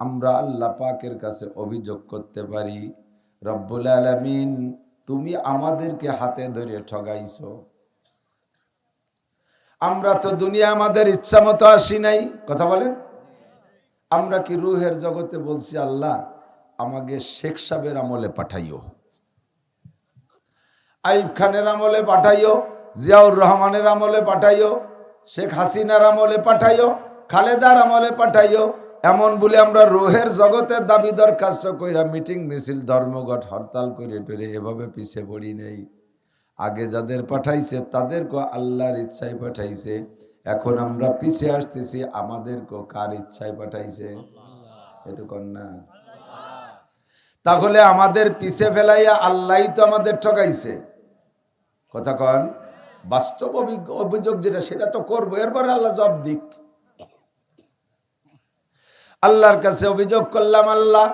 আমরা আল্লাহ পাকের কাছে অভিযোগ করতে পারি, রব্বুল আলামিন, তুমি আমাদেরকে হাতে ধরে ঠগাইছো। আমরা তো দুনিয়া আমাদের ইচ্ছা মতো আসি নাই। কথা বলেন। আমরা কি রুহের জগতে বলছি, আল্লাহ, আমাকে শেখ সাহেবের আমলে পাঠাইও। আইব খানের আমলে পাঠাইও, জিয়াউর রহমানের আমলে পাঠাইও, শেখ হাসিনার আমলে পাঠাইও, খালেদার আমলে পাঠাইও এমন বলে আমরা রোহের জগতের দাবি দরখাস্ত কইরা মিটিং মিছিল, ধর্মঘট হরতাল করে পেরে এভাবে পিছে পড়ি নেই। আগে যাদের পাঠাইছে তাদেরকে আল্লাহর ইচ্ছায় পাঠাইছে, এখন আমরা পিছে আসতেছি আমাদেরকে কার ইচ্ছায় পাঠাইছে? এটুকু না? তাহলে আমাদের পিছে ফেলাইয়া আল্লাহ তো আমাদের ঠকাইছে। কথা কন? বাস্তব অভিযোগ যেটা, সেটা তো করব, এরপরে আল্লাহ জব দিক। আল্লাহর কাছে অভিযোগ করলাম, আল্লাহ,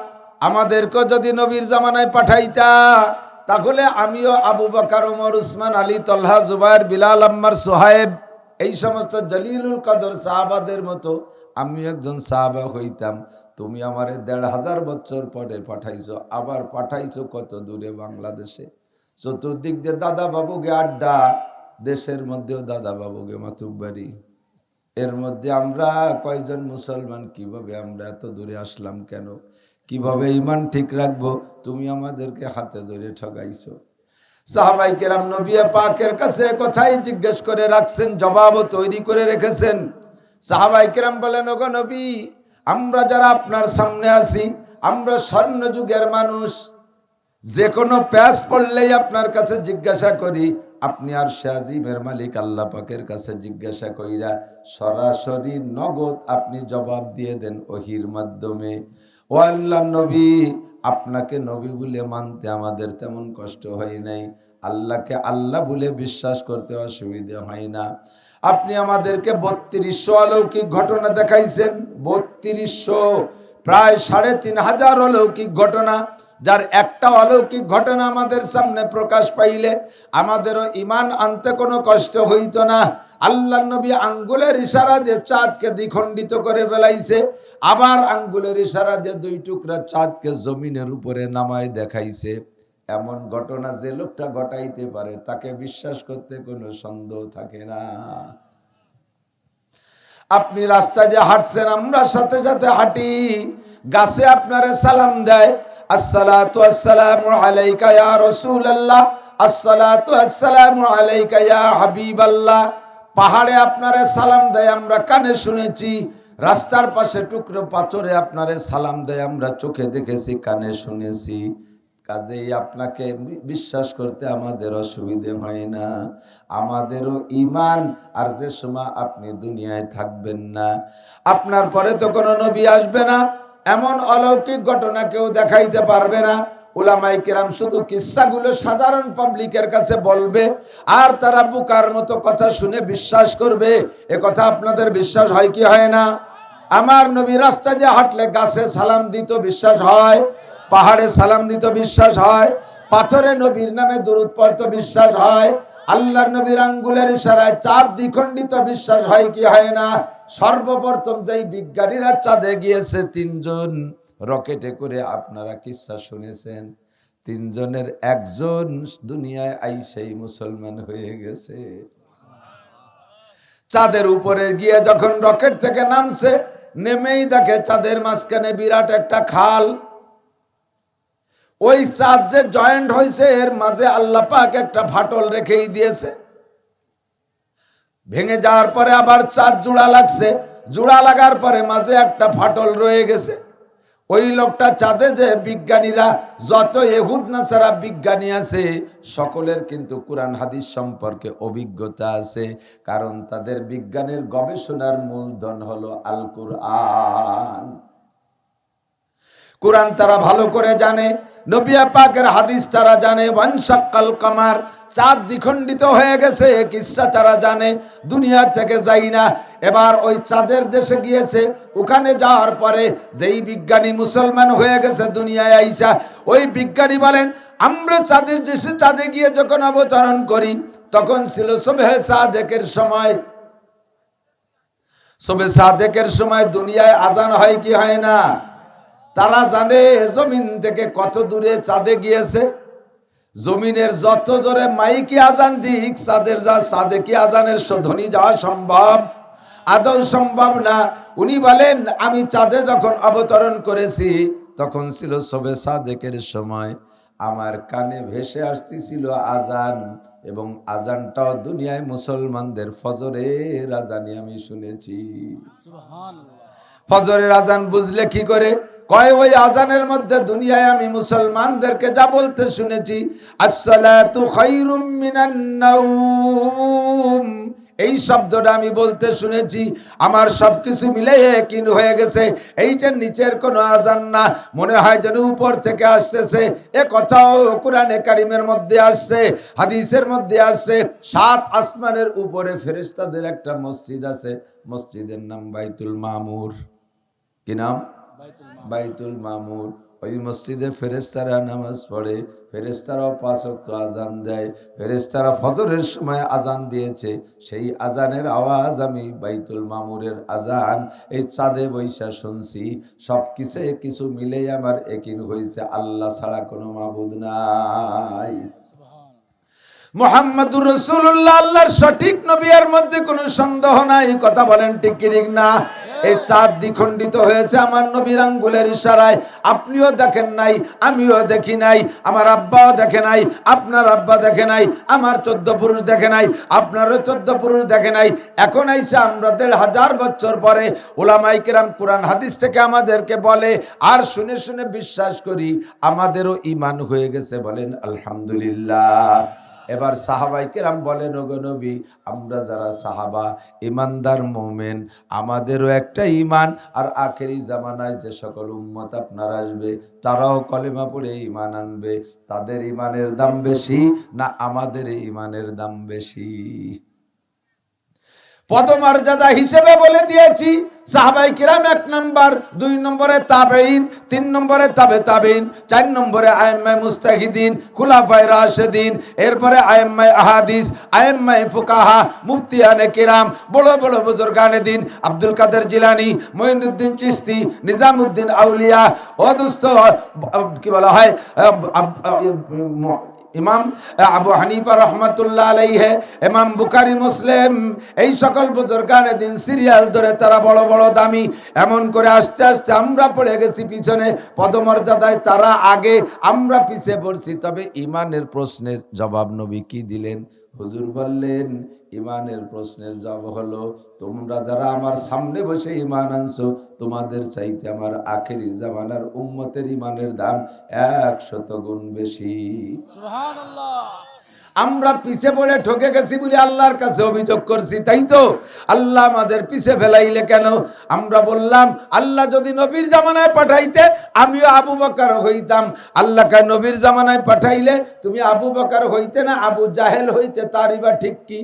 আমাদেরকে যদি নবীর জামানায় পাঠাইতা, তাহলে আমিও আবু বাকার, ওমর, উসমান, আলী, তল্হা, জুবাইর, বিলাল, আম্মার, সোহায়েব, এই সমস্ত জলিলুল কদর সাহাবাদের মতো আমিও একজন সাহাবা হইতাম। তুমি আমারে দেড় হাজার বছর পরে পাঠাইছো, আবার পাঠাইছো কত দূরে বাংলাদেশে? চতুর্দিক দিয়ে দাদা বাবুকে আড্ডা, দেশের মধ্যেও দাদা বাবুকে মাতুব্বাড়ি এর মধ্যে আমরা কয়জন মুসলমান? কীভাবে আমরা এত দূরে আসলাম কেন? কীভাবে ইমান ঠিক রাখব? তুমি আমাদেরকে হাতে ধরে ঠগাইছো। সাহাবাই কেরাম নবী পাকের কাছে কোথায় জিজ্ঞেস করে রাখছেন, জবাবও তৈরি করে রেখেছেন। সাহাবাই কেরাম বলেন, ওগো নবী, আমরা যারা আপনার সামনে আছি, আমরা স্বর্ণ যুগের মানুষ। যে কোনো প্যাস পড়লেই আপনার কাছে জিজ্ঞাসা করি আপনি আর শাহিমের মালিক আল্লাহ পাকের কাছে জিজ্ঞাসা কইরা সরাসরি নগদ আপনি জবাব দিয়ে দেন ওহির মাধ্যমে। ও আল্লাহ নবী, আপনাকে নবী বলে মানতে আমাদের তেমন কষ্ট হয় নাই। আল্লাহকে আল্লাহ বলে বিশ্বাস করতে অসুবিধে হয় না। আপনি আমাদেরকে বত্রিশশো অলৌকিক ঘটনা দেখাইছেন। বত্রিশশো, প্রায় সাড়ে তিন হাজার অলৌকিক ঘটনা। যার একটা অলৌকিক ঘটনা আমাদের সামনে প্রকাশ পাইলে আমাদেরও ইমান আনতে কোনো কষ্ট হইত না। আল্লাহ নবী আঙ্গুলের ইশারা দিয়ে চাঁদকে দ্বিখণ্ডিত করে ফেলাইছে। আবার আঙ্গুলের ইশারা দিয়ে দুই টুকরা চাঁদকে জমিনের উপরে নামায় দেখাইছে। এমন ঘটনা যে লোকটা ঘটাইতে পারে, তাকে বিশ্বাস করতে কোনো সন্দেহ থাকে না। আপনি রাস্তা যে হাঁটছেন, আমরা সাথে সাথে হাঁটি। গাছে আপনারে সালাম দেয়। আসসালাতু আসসালামু আলাইকা ইয়া রাসূলুল্লাহ, আসসালাতু আসসালামু আলাইকা ইয়া হাবিবাল্লাহ। পাহাড়ে আপনারে সালাম দেয়, আমরা কানে শুনেছি। রাস্তার পাশে টুকরো পাথরে আপনারে সালাম দেয়, আমরা চোখে দেখেছি, কানে শুনেছি। কাজেই আপনাকে বিশ্বাস করতে আমাদের অসুবিধে হয় না। আমাদেরও ইমান আর যে সময় আপনি দুনিয়ায় থাকবেন না। আপনার পরে তো কোনো নবী আসবে না। এমন অলৌকিক ঘটনা কেউ দেখাইতে পারবে না। ওলামাই কেরাম শুধু কিস্সাগুলো সাধারণ পাবলিকের কাছে বলবে আর তারা বুকার মতো কথা শুনে বিশ্বাস করবে। এ কথা আপনাদের বিশ্বাস হয় কি হয় না? আমার নবী রাস্তা যে হাঁটলে গাছে সালাম দিত বিশ্বাস হয়, পাহাড়ে সালাম দিত বিশ্বাস হয়, পাথরে নবীর নামে দূরত পড়ত বিশ্বাস হয় আল্লাহর নবীর আঙ্গুলের ইশারায় চাঁদ দ্বিখণ্ডিত বিশ্বাস হয় কি হয় না? সর্বপ্রথম যেই বিজ্ঞানীরা চাঁদে গিয়েছে, তিনজন রকেটে করে আপনারা কিসা শুনেছেন? তিনজনের একজন দুনিয়ায় আইসেই মুসলমান হয়ে গেছে। চাঁদের উপরে গিয়ে যখন রকেট থেকে নামছে, নেমেই দেখে চাঁদের মাঝখানে বিরাট একটা খাল। ওই চাঁদ যে জয়েন্ট হয়েছে এর মাঝে আল্লাহ পাক একটা ফাটল রেখেই দিয়েছে। ভেঙে যাওয়ার পরে আবার চাঁদ জোড়া লাগছে। জোড়া লাগার পরে মাঝে একটা ফাটল রয়ে গেছে। ওই লোকটা চাঁদে যে বিজ্ঞানীরা, যত এহুদ নাসারা বিজ্ঞানী আছে, সকলের কিন্তু কোরআন হাদিস সম্পর্কে অভিজ্ঞতা আছে। কারণ তাদের বিজ্ঞানের গবেষণার মূলধন হলো আল কুরআন কোরআন তারা ভালো করে জানে নবিয়া পাকের হাদিস তারা জানে বংশাক্কাল কামার, চাঁদ দ্বিখণ্ডিত হয়ে গেছে, কিসা তারা জানে, দুনিয়া থেকে যাই না। এবার ওই চাঁদের দেশে গিয়েছে, ওখানে যাওয়ার পরে যেই বিজ্ঞানী মুসলমান হয়ে গেছে দুনিয়ায় আইসা, ওই বিজ্ঞানী বলেন, আমরা চাঁদের দেশে চাঁদে গিয়ে যখন অবতরণ করি, তখন ছিল সবে সাদেকের সময়। সবে সাদেকের সময় দুনিয়ায় আজান হয় কি হয় না? তারা জানে জমিন থেকে কত দূরে চাঁদে গিয়েছে। জমিনের যত জোরে মাইকি আজান দিক চাঁদের যা চাঁদে কি আজানের শোধনী যাওয়া সম্ভব? আদৌ সম্ভব না। উনি বলেন আমি চাঁদে যখন অবতরণ করেছি তখন ছিল সবে সাদেকের সময়। আমার কানে ভেসে আসতেছিল আজান এবং আজানটাও দুনিয়ায় মুসলমানদের ফজরের আজানি আমি শুনেছি। ফজরের আজান বুঝলে কি করে? কয়, ওই আজানের মধ্যে দুনিয়ায় আমি মুসলমানদেরকে যা বলতে শুনেছি এই শব্দটা আমি বলতে শুনেছি, আমার সবকিছু মিলে কিন হয়ে গেছে। এইটা নিচের কোনো আজান না, মনে হয় যেন উপর থেকে আসতেছে। এ কথাও কোরআনে কারিমের মধ্যে আসছে, হাদিসের মধ্যে আসছে। সাত আসমানের উপরে ফেরেশতাদের একটা মসজিদ আছে, মসজিদের নাম বাইতুল মামুর। কি নাম? বাইতুল মামুর। ওই মসজিদে ফেরেস্তারা নামাজ পড়ে ফেরেস্তারাও পাঁচ ওয়াক্ত আজান দেয় ফেরেস্তারা ফজরের সময় আজান দিয়েছে। সেই আজানের আওয়াজ আমি বাইতুল মামুরের আজান এই চাঁদে বৈশা শুনছি। সব কিছু কিছু মিলেই আমার একিন হয়েছে আল্লাহ ছাড়া কোনো মাবুদ নাই। মোহাম্মদুর রসুল্লাহ আল্লাহর সঠিক নবিয়ার মধ্যে কোনো সন্দেহ নাই। কথা বলেন ঠিক না? এই চাঁদ দ্বিখণ্ডিত হয়েছে আমার নবীর আঙ্গুলের ইশারায়। আপনিও দেখেন নাই, আমিও দেখি নাই, আমার আব্বাও দেখে নাই, আপনার আব্বা দেখে নাই, আমার চোদ্দ পুরুষ দেখে নাই, আপনারও চোদ্দ পুরুষ দেখে নাই। এখন আইসা আমরা দেড় হাজার বছর পরে ওলামাই কিরাম কোরআন হাদিস থেকে আমাদেরকে বলে, আর শুনে শুনে বিশ্বাস করি, আমাদেরও ইমান হয়ে গেছে বলেন, আলহামদুলিল্লাহ। এবার সাহাবাই কেরাম বলেন, ওগো নবী, আমরা যারা সাহাবা, ইমানদার মোমেন, আমাদেরও একটা ইমান আর আখেরি জামানায় যে সকল উম্মত আপনার আসবে, তারাও কলেমা পড়ে ইমান আনবে। তাদের ইমানের দাম বেশি না আমাদের ইমানের দাম বেশি? পদমর্যাদা হিসেবে বলে দিয়েছি, সাহাবাই কিরাম এক নম্বর, দুই নম্বরে তাবেইন তিন নম্বরে তাবে তাবেইন চার নম্বরে আয়েম্মাই মুস্তাহিদিন, খুলাফায় রাশেদিন, এরপরে আয়েম্মাই আহাদিস আয়েম্মাই ফুকাহা, মুফতিয়ানে কিরাম, বড় বড় বুজুর্গানে দিন, আব্দুল কাদের জিলানি, মঈনুদ্দিন চিস্তি নিজামুদ্দিন আউলিয়া, ও দুস্থ, কি বলা হয় ইমাম আবু হানিফা রহমতুল্লাহ আলাইহে, ইমাম বুকারি মুসলিম, এই সকল বুজুর্গানে দিন সিরিয়াল ধরে তারা বড় বড় দামি, এমন করে আস্তে আস্তে আমরা পড়ে গেছি পিছনে পদমর্যাদায়, তারা আগে আমরা পিছিয়ে পড়ছি, তবে ইমানের প্রশ্নের জবাব নবী কি দিলেন? হুজুর বললেন, ইমানের প্রশ্নের জব হলো, তোমরা যারা আমার সামনে বসে ইমান আনছো, তোমাদের চাইতে আমার আখেরি জামানার উম্মতের ইমানের দাম একশত গুণ বেশি। আমরা পিছে পড়ে ঠকে গেছি বলে আল্লাহর কাছে অভিযোগ করছি, তাই তো? আল্লাহ আমাদের পিছে ফেলাইলে কেন? আমরা বললাম, আল্লাহ যদি নবীর জামানায় পাঠাইতে, আমিও আবু বকার হইতাম। আল্লাহকে নবীর জামানায় পাঠাইলে তুমি আবু বকার হইতে না আবু জাহেল হইতে, তারই বা ঠিক কি?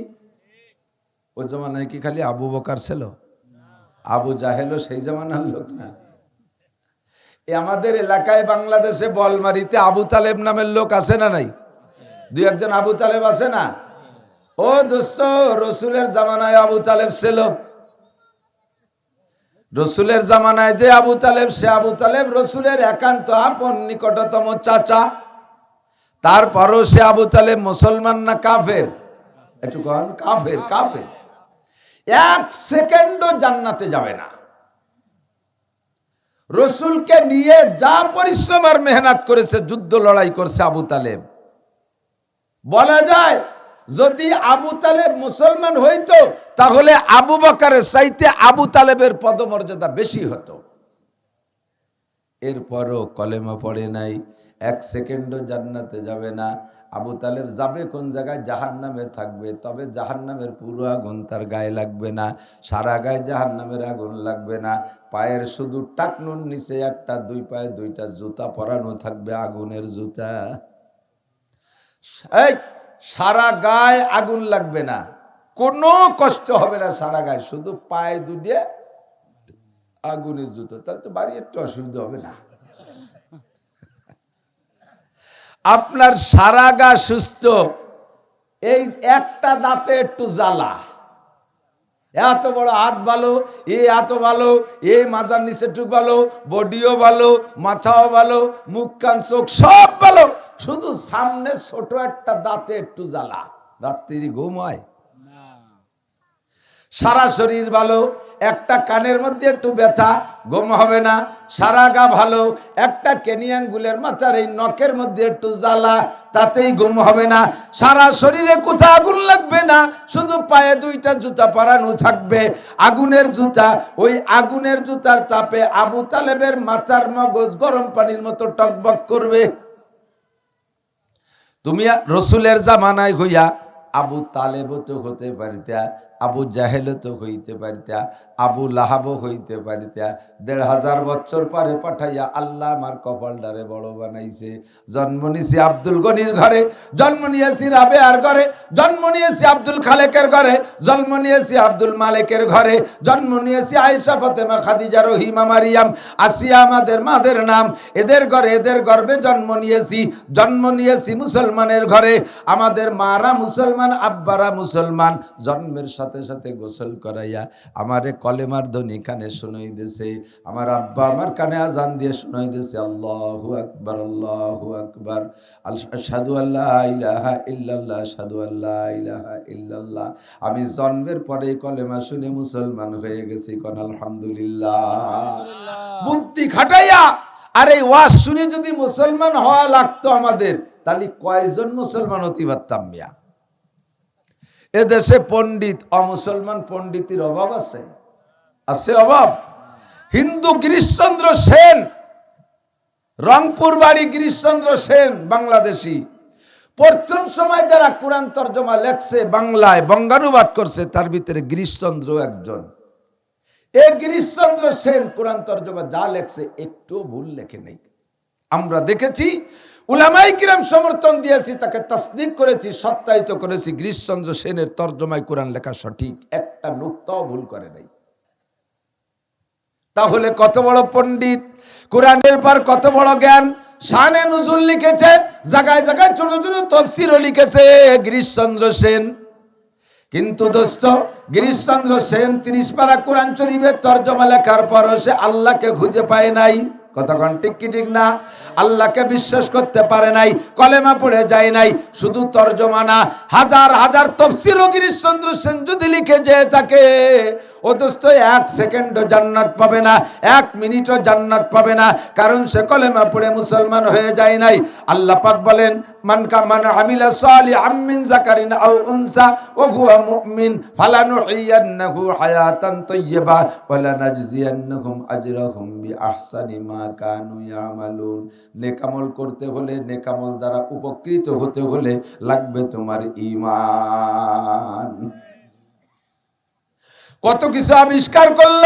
ওই জামানায় কি খালি আবু বকার ছিল? আবু জাহেলও সেই জামানার লোক না। আমাদের এলাকায় বাংলাদেশে বলমারিতে আবু তালেব নামের লোক আছে না নাই? দুই একজন আবু তালেব আছে না? ও দোস্ত, রসুলের জামানায় আবু তালেব ছিল। রসুলের জামানায় যে আবু তালেব, সে আবু তালেব রসুলের একান্ত আপন নিকটতম চাচা। তারপরও সে আবু তালেব মুসলমান না কাফের? একটু কন, কাফের কাফের। এক সেকেন্ডও জান্নাতে যাবে না। রসুলকে নিয়ে যা পরিশ্রম আর মেহনত করেছে, যুদ্ধ লড়াই করছে আবু তালেব। বলা যায়, যদি আবু তালেব মুসলমান হইতো, তাহলে আবু বকারের চাইতে আবু তালেবের পদমর্যাদা বেশি হতো। এরপরও কলেমা পড়ে নাই, এক সেকেন্ডও জান্নাতে যাবে না। আবু তালেব যাবে কোন জায়গায়? জাহান নামে থাকবে, তবে জাহান নামের পুরো আগুন তার গায়ে লাগবে না, সারা গায়ে জাহান নামের আগুন লাগবে না। পায়ের শুধু টাকনুর নিচে একটা, দুই পায়ে দুইটা জুতা পরানো থাকবে আগুনের জুতা। এই, সারা গায়ে আগুন লাগবে না। কোনো কষ্ট হবে না সারা গায়ে, শুধু পায়ে দুটিয়ে আগুনের জুতো। তাহলে তো বাড়ি একটু অসুবিধা হবে না। আপনার সারা গা সুস্থ, এই একটা দাঁতে একটু জ্বালা। এত বড় হাত ভালো, এ এত ভালো, এ মাজার নিচে টুক ভালো, বডিও ভালো, মাথাও ভালো মুখ কান চোখ সব ভালো। শুধু সামনে ছোট একটা দাঁতে একটু জ্বালা। রাত্রি ঘুম হয়। সারা শরীর ভালো, একটা কানের মধ্যে একটু ব্যথা, ঘুম হবে না। সারা গা ভালো, একটা কেনিয়াঙ্গুলের মাথার এই নখের মধ্যে একটু জ্বালা, তাতেই ঘুম হবে না। সারা শরীরে কোথাও আগুন লাগবে না, শুধু পায়ে দুইটা জুতা পরানো থাকবে। আগুনের জুতা, ওই আগুনের জুতার তাপে আবু তালেবের মাথার মগজ গরম পানির মতো টকবক করবে। তুমি রসুলের জামানায় হইয়া আবু তালেব তো হতে পারিতা। আবু জাহেল তো হইতে পারিতা, আবু লাহাব হইতে পারিতা। দেড় হাজার বছর পরে পাঠাইয়া আল্লাহ আমার কপালটারে বড় বানাইছে। জন্ম নিয়েছি আব্দুল গনির ঘরে, জন্ম নিয়েছি রাবেয়ার ঘরে, জন্ম নিয়েছি আব্দুল খালেকের ঘরে, জন্ম নিয়েছি আব্দুল মালেকের ঘরে, জন্ম নিয়েছি আয়েশা, ফতেমা, খাদিজা, রহিমা, মারিয়াম, আসিয়া আমাদের মাদের নাম। এদের ঘরে এদের গর্বে জন্ম নিয়েছি জন্ম নিয়েছি মুসলমানের ঘরে। আমাদের মারা মুসলমান, আব্বারা মুসলমান, জন্মের সাথে সাথে সাথে গোসল করাইয়া আমারে কলেমার ধ্বনি কানে শুনাই দিছে আমার আব্বা আমার কানে আজান দিয়ে শুনাই দিছে আল্লাহু আকবার আল্লাহু আকবার আশহাদু আল্লাহ ইলাহা ইল্লাল্লাহ আশহাদু আল্লাহ ইলাহা ইল্লাল্লাহ। আমি জন্মের পরে কলেমা শুনে মুসলমান হয়ে গেছি কোন আলহামদুলিল্লাহ। বুদ্ধি খাটাইয়া আর এই ওয়াজ শুনে যদি মুসলমান হওয়া লাগতো আমাদের তাহলে কয়জন মুসলমান হতে পারতাম মিয়া? এদেশে পণ্ডিত, অমুসলমান পণ্ডিতের অভাব আছে? আছে অভাব? হিন্দু গিরিশচন্দ্র সেন, রংপুর বাড়ি গিরিশচন্দ্র সেন, বাংলাদেশি। প্রথম সময় যারা কোরআন তর্জমা লেখছে বাংলায়, বঙ্গানুবাদ করছে, তার ভিতরে গিরিশচন্দ্র একজন। এ গিরিশচন্দ্র সেন কোরআন তর্জমা যা লেখছে একটু ভুল লেখে নেই। আমরা দেখেছি উলামাই কিরাম সমর্থন দিয়েছি, তাকে তসদিক করেছি, সত্যায়িত করেছি। গিরিশচন্দ্র সেনের তর্জমায় কোরআন লেখা সঠিক, একটা নুক্তাও ভুল করে নাই। তাহলে কত বড় পণ্ডিত? কোরআনের পর কত বড় জ্ঞান? শানে নজরুল লিখেছে, জায়গায় জায়গায় ছোট ছোট তফসিরও লিখেছে গিরিশচন্দ্র সেন। কিন্তু দোস্ত গিরিশচন্দ্র সেন তিরিশ পারা কোরআন শরীফের তর্জমা লেখার পরও সে আল্লাহকে খুঁজে পায় নাই। কতক্ষণ ঠিক কি ঠিক না? আল্লাহকে বিশ্বাস করতে পারে নাই, কলেমা পড়ে যায় নাই, শুধু তর্জমানা হাজার হাজার তফসির গিরিশচন্দ্র সেন যদি লিখে যেয়ে থাকে ও এক সেকেন্ডও জান্নাত পাবে না, এক মিনিটও জান্নাত পাবে না, কারণ সে কলেমা পড়ে মুসলমান হয়ে যায় নাই। আল্লাহ পাক বলেন মান কা মান আমিলা সালি আমিন জাকারিন আও উনসা, ও হুয়া মুমিন ফালানুহিয়ান্নাহু হায়াতান তাইয়্যিবা, ওয়া লানাজজিয়ান্নাহুম আজরাহুম বিআহসানি মা কানু ইয়ামালুন। নেকামল করতে হলে, নেকামল দ্বারা উপকৃত হতে হলে লাগবে তোমার ঈমান। কত কিছু আবিষ্কার করল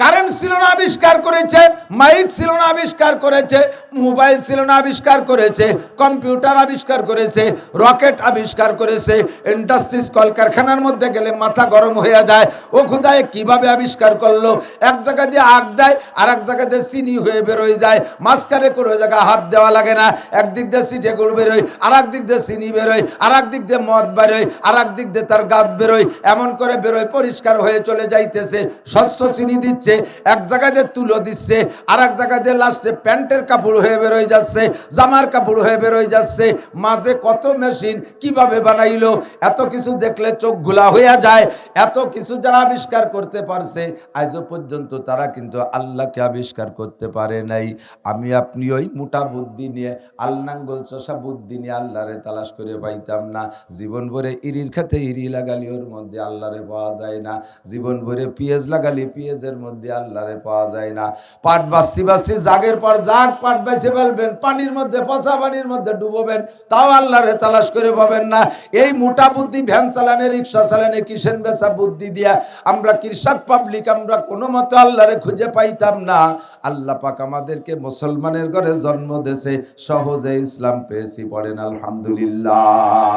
কারেন্ট ছিল না, আবিষ্কার করেছে, মাইক ছিল না, আবিষ্কার করেছে, মোবাইল ছিল না, আবিষ্কার করেছে, কম্পিউটার আবিষ্কার করেছে, রকেট আবিষ্কার করেছে, ইন্ডাস্ট্রিজ কলকারখানার মধ্যে গেলে মাথা গরম হয়ে যায়। ও খুদায় কীভাবে আবিষ্কার করল? এক জায়গা দিয়ে আগ দেয় আর এক জায়গা দিয়ে চিনি হয়ে বেরোয় যায়। মাঝখানে কোনো জায়গায় হাত দেওয়া লাগে না। একদিক দিয়ে সিটে গুড় বেরোয় আর দিক দিয়ে চিনি বেরোয় আর দিক দিয়ে মদ বেরোয় আর দিক দিয়ে তার গাত বেরোয়। এমন করে বেরোয়, পরিষ্কার হয়ে চলে যাইতেছে। শস্য চিনি দিচ্ছে এক জায়গায় দিয়ে তুলো দিচ্ছে আর এক জায়গায় দিয়ে লাস্টে প্যান্টের কাপড় হয়ে বেরোয় যাচ্ছে, জামার কাপড় হয়ে বেরোয় যাচ্ছে, মাঝে কত মেশিন কীভাবে বানাইলো, এত কিছু দেখলে চোখ ঘোলা হয়ে যায়, এত কিছু যারা আবিষ্কার করতে পারছে, আজও পর্যন্ত তারা কিন্তু আল্লাহকে আবিষ্কার করতে পারে নাই। আমি আপনি ওই মোটা বুদ্ধি নিয়ে আল্লাঙ্গল চষা বুদ্ধি নিয়ে আল্লাহরে তালাশ করে পাইতাম না। জীবন ভরে ইরির খাতে ইরি লাগালি, ওর মধ্যে আল্লাহরে পাওয়া যায় না। জীবন ভরে পিঁয়াজ লাগালি, পিঁয়াজের মধ্যে আল্লাহরে পাওয়া যায় না। পাট বাস্তি বাস্তি জাগের পর জাগ, পাট বেছে ফেলবেন, পানির মধ্যে, পচা পানির মধ্যে ডুবোবেন, তাও আল্লাহরে তালাশ করে পাবেন না। এই মোটা বুদ্ধি ভ্যান চালানে, রিক্সা চালানে কিষেন বেচা বুদ্ধি দিয়া আমরা কৃষক পাবলিক আমরা কোনো মতো আল্লাহরে খুঁজে পাইতাম না। আল্লাহ পাক আমাদেরকে মুসলমানের ঘরে জন্ম দেশে সহজে ইসলাম পেয়েছি পড়েন আলহামদুলিল্লাহ।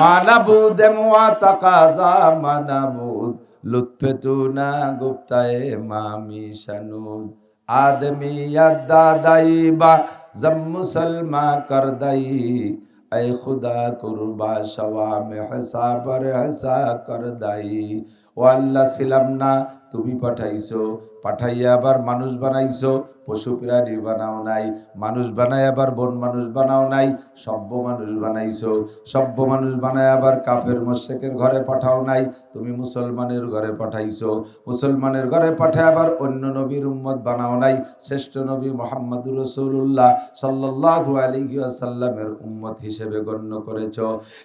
মানাবুদ মানাবুদ। লুৎফেতুনা مامی شنود آدمی یاد دادائی با زم مسلمہ کر دائی اے خدا قربا شوام حساب رحسا کر دائی واللہ سلمنا তুমি পাঠাইছো, পাঠাইয়া আবার মানুষ বানাইছো, পশু প্রাণী বানাও নাই, মানুষ বানাই আবার বন মানুষ বানাও নাই, সভ্য মানুষ বানাইছো, সভ্য মানুষ বানায় আবার কাফের মোশেকের ঘরে পাঠাও নাই, তুমি মুসলমানের ঘরে পাঠাইছো, মুসলমানের ঘরে পাঠায় আবার অন্য নবীর উম্মত বানাও নাই, শ্রেষ্ঠ নবী মোহাম্মদুর রসুল্লাহ সাল্লাহু আলাইহি আসাল্লামের উম্মত হিসেবে গণ্য করেছ।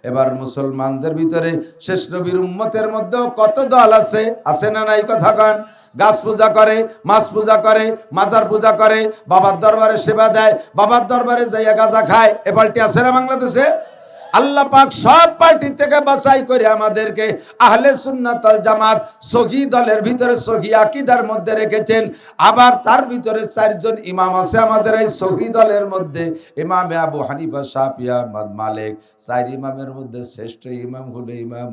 এবার মুসলমানদের ভিতরে শেষ নবীর উম্মতের মধ্যেও কত দল আছে আছে না নাই কথা কন গাছ পূজা করে, মাছ পূজা করে, মাজার পূজা করে, বাবার দরবারে সেবা দেয়, বাবার দরবারে যাইয়া গাজা খায়, এ পাল্টি আছে না বাংলাদেশে? আল্লাহ পাক সব পার্টি থেকে বাছাই করে আমাদেরকে আহলে সুন্নাতল জামাত সহি দলের ভিতরে, সহি আকিদার মধ্যে রেখেছেন। আবার তার ভিতরে চারজন ইমাম আছে আমাদের এই সহি দলের মধ্যে। ইমামে আবু হানিফা শাফিয়া আহমদ, মালিক। চার ইমামের মধ্যে শ্রেষ্ঠ ইমাম হলো ইমাম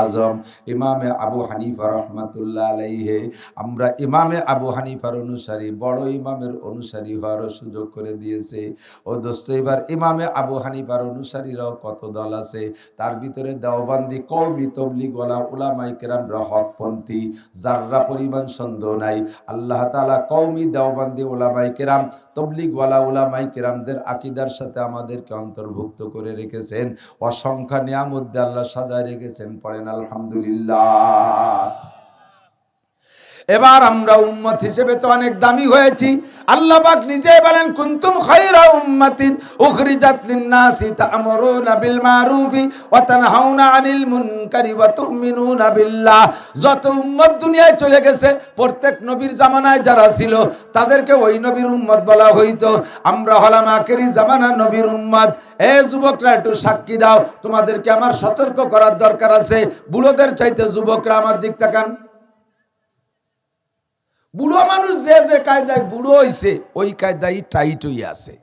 আজম। ইমামে আবু হানিফা রহমাতুল্লাহ আলাইহে। আমরা ইমামে আবু হানিফার অনুসারী, বড় ইমামের অনুসারী হওয়ারও সুযোগ করে দিয়েছে। ও দোস্ত, এবার ইমামে আবু হানিফার অনুসারীরাও কত দল আছে? তার ভিতরে দেওবান্দি কৌমি তবলিগ ওলা উলামাই কেরামরা হকপন্থী, যাররা পরিমাণ সন্দেহ নাই। আল্লাহ তালা কৌমি দেওবান্দি ওলামাই কেরাম, তবলিগ ওয়ালা উলামাই কেরামদের আকিদার সাথে আমাদেরকে অন্তর্ভুক্ত করে রেখেছেন। অসংখ্য নিয়ামত আল্লাহ সাজায় রেখেছেন, পড়েন আলহামদুলিল্লাহ। এবার আমরা উম্মত হিসেবে তো অনেক দামি হয়েছি। আল্লাহ পাক নিজে বলেন, কুনতুম খায়রা উম্মাতিন উখরিজাত লিন-নাসি তা'মুরুনা বিল মারুফি ওয়া তানহাউনা আনিল মুনকারি ওয়া তু'মিনুনা বিল্লাহ। যত উম্মত দুনিয়ায় চলে গেছে, প্রত্যেক নবীর জামানায় যারা ছিল, তাদেরকে ওই নবীর উম্মত বলা হইতো। আমরা হলাম আখেরি জামানা নবীর উম্মত। এ যুবকরা, একটু সাক্ষী দাও। তোমাদেরকে আমার সতর্ক করার দরকার আছে। বুড়োদের চাইতে যুবকরা আমার দিক তাকান। বুড়ো মানুষ যে যে কায়দায় বুড়ো হইছে, ওই কায়দায় টাইট হইয়া আছে।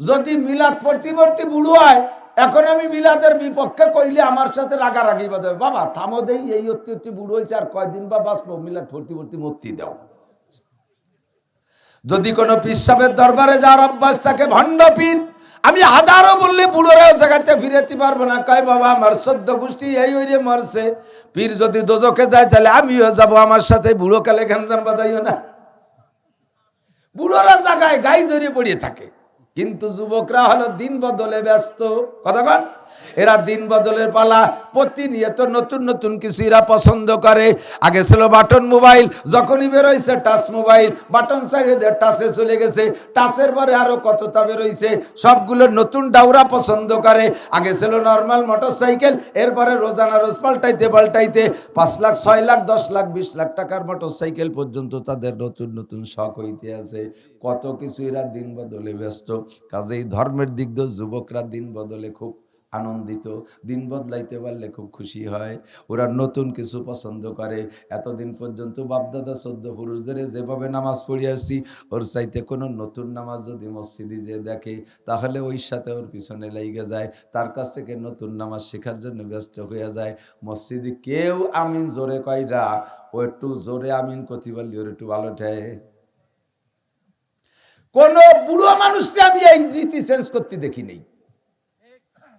যদি মিলাদ প্রতিবর্তী বুড়ো হয়, এখন আমি মিলাদের বিপক্ষে কইলে আমার সাথে রাগারাগি বাঁধবে। বাবা, থামো দেই, এই অতি অতি বুড়ো হয়েছে আর কয়দিন বা বাঁচবো? মিলাদ প্রতিবর্তী মূর্তি দাও। যদি কোনো পিসাবের দরবারে যাওয়ার অভ্যাস থাকে ভণ্ড আমি আদারও বললে বুড়োরাও জায়গাতে ফিরেতে পারব না। কয়, বাবা, আমার সদ্য গোষ্ঠী এই ওই মরছে। পীর যদি দোজকে যায়, তাহলে আমিও যাব। আমার সাথে বুড়ো কালে ঘামজাম বাদাইও না। বুড়োরা জায়গায় গাই ধরে পড়িয়ে থাকে। কিন্তু যুবকরা হলো দিন বদলে ব্যস্ত। কতক্ষণ এরা দিন বদলের পালা, প্রতিনিয়ত নতুন নতুন কিছু এরা পছন্দ করে। আগে ছিল বাটন মোবাইল, যখনই বেরোইছে টাচ মোবাইল, বাটন সাইডে টাচে চলে গেছে। টাচের পরে আরও কতটা বেরোইছে, সবগুলো নতুন ডাউরা পছন্দ করে। আগে ছিল নর্মাল মোটর সাইকেল এরপরে রোজানা রোজ পাল্টাইতে পাল্টাইতে পাঁচ লাখ, ছয় লাখ, দশ লাখ, বিশ লাখ টাকার মোটর সাইকেল পর্যন্ত তাদের নতুন নতুন শখ হইতে আছে। কত কিছু এরা দিন বদলে ব্যস্ত। কাজেই ধর্মের দিক দিয়ে যুবকরা দিন বদলে খুব আনন্দিত, দিন বদলাইতে পারলে খুব খুশি হয়। ওরা নতুন কিছু পছন্দ করে। এতদিন পর্যন্ত বাপদাদা সদ্য পুরুষদের যেভাবে নামাজ পড়ে আসছি, ওর চাইতে কোনো নতুন নামাজ যদি মসজিদে যে দেখে, তাহলে ওই সাথে ওর পিছনে লেগে যায়। তার কাছ থেকে নতুন নামাজ শেখার জন্য ব্যস্ত হয়ে যায়। মসজিদে কেউ আমিন জোরে কয়রা ও একটু জোরে আমিন কতি বললি ওর একটু ভালো ঠায় কোন বুড়ো মানুষকে আমি এই রীতি চেঞ্জ করতে দেখি নেই।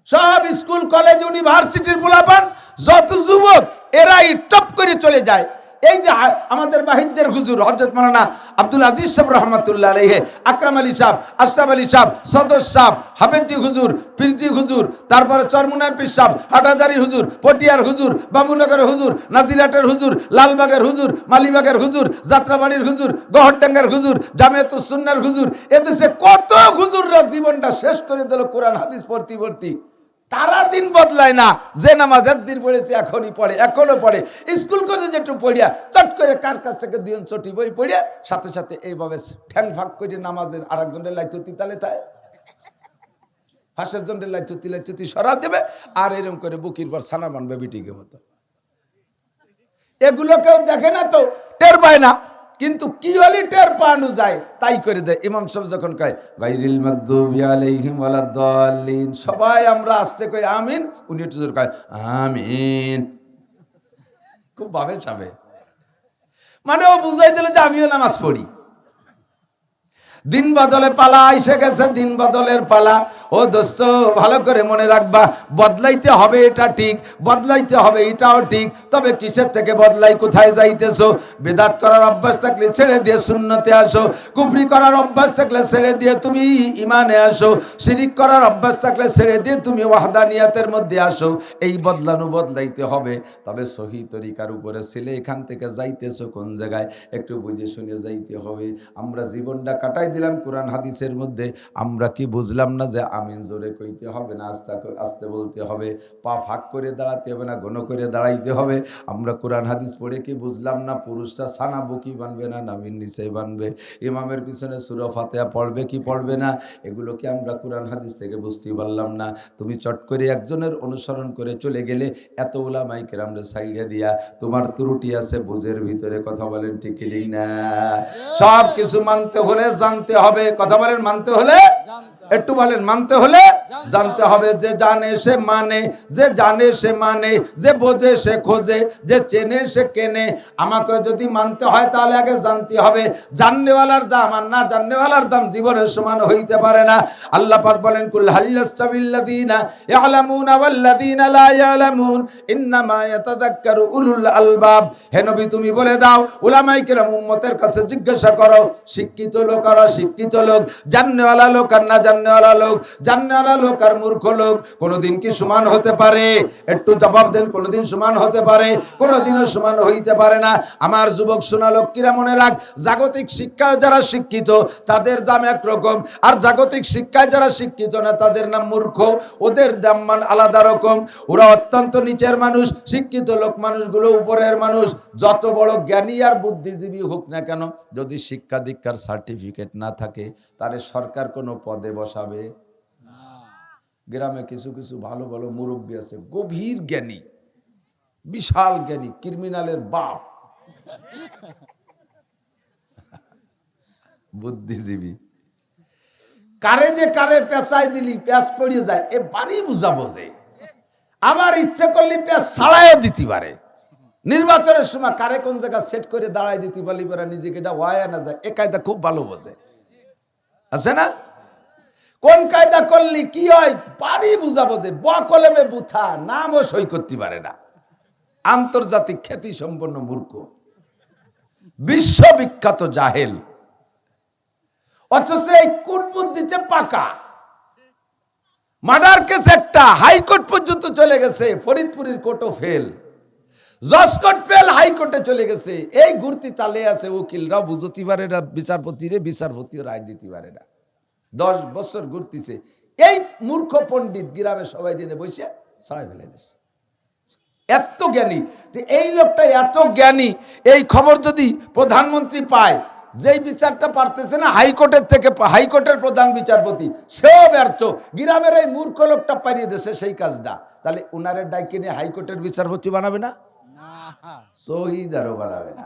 সব স্কুল, কলেজ ইউনিভার্সিটির পোলাপান যত যুবক, এরাই টপ করে চলে যায়। এই যে আমাদের বাহিদদের হুজুর হজরত মালানা আব্দুল আজিজ সাহেব রহমতুল্লাহ আলহে আকরাম আলী সাহেব, আশরাফ আলী সাহেব, সদর সাহেব, হাফেজি হুজুর পিরজি হুজুর, তারপরে চরমুনার পীর সাহেব হাটাজারি হুজুর, পটিয়ার হুজুর, বাবুনগরের হুজুর, নাজিরাটের হুজুর, লালবাগের হুজুর, মালিবাগের হুজুর, যাত্রাবাড়ির হুজুর, গহরডাঙ্গার হুজুর জামেতুস সুন্নার হুজুর, এদেশে কত হুজুররা জীবনটা শেষ করে দিল কোরআন, হাদিস পড়তি পড়তি। তারা দিন বদলায় না। যে নামাজ একদিন পড়েছে, এখনই পড়ে, এখনও পড়ে। স্কুল কলেজে একটু পড়িয়া, চট করে কার কাছ থেকে দুজন চটি বই পড়িয়া, সাথে সাথে এইভাবে ঠ্যাং ফাঁক করে নামাজের আর একজনের লাইচতি তালে তাই ফাঁসের জনের লাইচতি লাইচতি সরা দেবে, আর এরকম করে বুকির পর সানা বানবে বিটিকে মতো। এগুলো কেউ দেখে না তো, টের পায় না। কিন্তু কি হলে টের পানো যায়, তাই করে দেয়। ইমাম সাহেব যখন কয় গাইরিল মাগদুবি আলাইহিম ওয়ালাদ্দাল্লিন সবাই আমরা আসতে কই, আমিন উনি একটু জোরে কয়, আমিন খুব ভাবে চাবে মানে ও বুঝাই দিল যে আমিও নামাজ পড়ি। দিন বদলে পালা, এসে গেছে, দিন বদলের পালা। ও দোস্ত, ভালো করে মনে রাখবা, বদলাইতে হবে এটা ঠিক, বদলাইতে হবে এটাও ঠিক, তবে কিসের থেকে বদলাই, কোথায় যাইতেছো? বেদাত করার অভ্যাস থাকলে ছেড়ে দিয়ে শূন্যতে আসো, কুফরি করার অভ্যাস থাকলে ছেড়ে দিয়ে তুমি ইমানে আসো, শিরিক করার অভ্যাস থাকলে ছেড়ে দিয়ে তুমি ওয়াহদানিয়াতের মধ্যে আসো, এই বদলানো বদলাইতে হবে। তবে সহি তরিকার উপরে ছেলে এখান থেকে যাইতেছো কোন জায়গায়? একটু বুঝে শুনে যাইতে হবে। আমরা জীবনটা কাটাই দিলাম কোরআন হাদিসের মধ্যে, আমরা কি বুঝলাম না যে আমিন জোরে কইতে হবে না আস্তে আস্তে বলতে হবে পা ফাঁক করে দাঁড়াতে হবে না ঘন করে দাঁড়াইতে হবে। আমরা কোরআন হাদিস পড়ে কি বুঝলাম না পুরুষটা সানা বুকি বানবে না নামিন নিচে বানবে। ইমামের পিছনে সুরা ফাতেহা পড়বে কি পড়বে না এগুলোকে আমরা কোরআন হাদিস থেকে বুঝতে পারলাম না? তুমি চট করে একজনের অনুসরণ করে চলে গেলে এত ওলামাই কেরামরে সাইডে দিয়া তোমার ত্রুটি আছে বুঝের ভিতরে কথা বলেন ঠিক ঠিক না সব কিছু মানতে হলে জানতে হবে কথা বলেন মানতে হলে? একটু বলেন মানতে হলে জানতে হবে যে জানে সে মানে যে জানে সে মানে যে বোঝে সে খোঁজে, যে চেনে সে কেনে। আমাকে যদি মানতে হয় তাহলে আগে জানতে হবে, জাননেওয়ালার দাম আর না জাননেওয়ালার দাম জীবনের সমান হইতে পারে না। আল্লাহ পাক বলেন, কুল হাল্লাস্তাবিল্লাযীনা ইয়ালামুনা ওয়াল্লাযীনা লা ইয়ালামুন, ইন্নামা ইয়াতাযাক্কারু উলুল আলবাব। হে নবী, তুমি বলে দাও, উলামায়ে কেরাম উম্মতের কাছে জিজ্ঞাসা করো, শিক্ষিত লোক আর শিক্ষিত লোক, জাননেওয়ালা লোক আর না জাননেওয়ালা লোক। জাননেওয়ালা লোক আর মূর্খ লোক? কোনোদিন কি সমান হতে পারে? একটু জবাব দেন, কোনোদিন সমান হতে পারে? কোনোদিনও সমান হইতে পারে না। আমার যুবক শোনা লোকেরা মনে রাখ, জাগতিক শিক্ষায় যারা শিক্ষিত, তাদের দাম একরকম। আর জাগতিক শিক্ষায় যারা শিক্ষিত না, তাদের নাম মূর্খ। ওদের দাম মান আলাদা রকম। ওরা অত্যন্ত নিচের মানুষ, শিক্ষিত লোক মানুষগুলো উপরের মানুষ। যত বড় জ্ঞানী আর বুদ্ধিজীবী হোক না কেন, যদি শিক্ষা দীক্ষার সার্টিফিকেট না থাকে, তাহলে সরকার কোনো পদে বসাবে? গ্রামে কিছু কিছু ভালো ভালো মুরব্বী আছে, গভীর জ্ঞানী, বিশাল জ্ঞানী ক্রিমিনালের বাপ। বুদ্ধিজীবী। কারে যে কারে পেশায় দিলি, পেঁচ পড়িয়ে যায়, এ বাড়ি বুঝাবো যে। আমার ইচ্ছে করলে পেঁচ ছাড়াইও দিতে পারে। নির্বাচনের সময় কারে কোন জায়গা সেট করে দাঁড়ায় দিতে পারলি পারে নিজেকে এটা ওয়ায় না যায় এ কায়দা খুব ভালো বোঝে। আছে না? কোন কায়দা করলি, কি হয়? বাড়ি বুঝাবো যে ব কলমে বুথা, নামও সই করতে পারে না। আন্তর্জাতিক খ্যাতি সম্পন্ন মূর্খ। বিশ্ববিখ্যাত জাহেল। অথচ এই কূটবুদ্ধিতে পাকা। মার্ডার কেস একটা, হাইকোর্ট পর্যন্ত চলে গেছে, ফরিদপুরের কোর্টও ফেল। জজ কোর্ট ফেল, হাইকোর্টে চলে গেছে। এই ঘুরতি তালে আছে উকিলরাও, বুঝতে পারে না বিচারপতিরে, বিচারপতিও রায় দিতে পারে না। দশ বছর ঘুরতিছে। এই মূর্খ পণ্ডিত গ্রামে সবাই জেনে বসে সবাই ফেলে দিচ্ছে এত জ্ঞানী। এই লোকটা এত জ্ঞানী এই খবর যদি প্রধানমন্ত্রী পায় যেই বিচারটা পারতেছে না হাইকোর্টের থেকে হাইকোর্টের প্রধান বিচারপতি সেও ব্যর্থ। গ্রামের এই মূর্খ লোকটা পারিয়ে দিয়েছে সেই কাজটা। তাহলে উনারের ডাইকে নিয়ে হাইকোর্টের বিচারপতি বানাবে না? শহীদ আরও বানাবে না।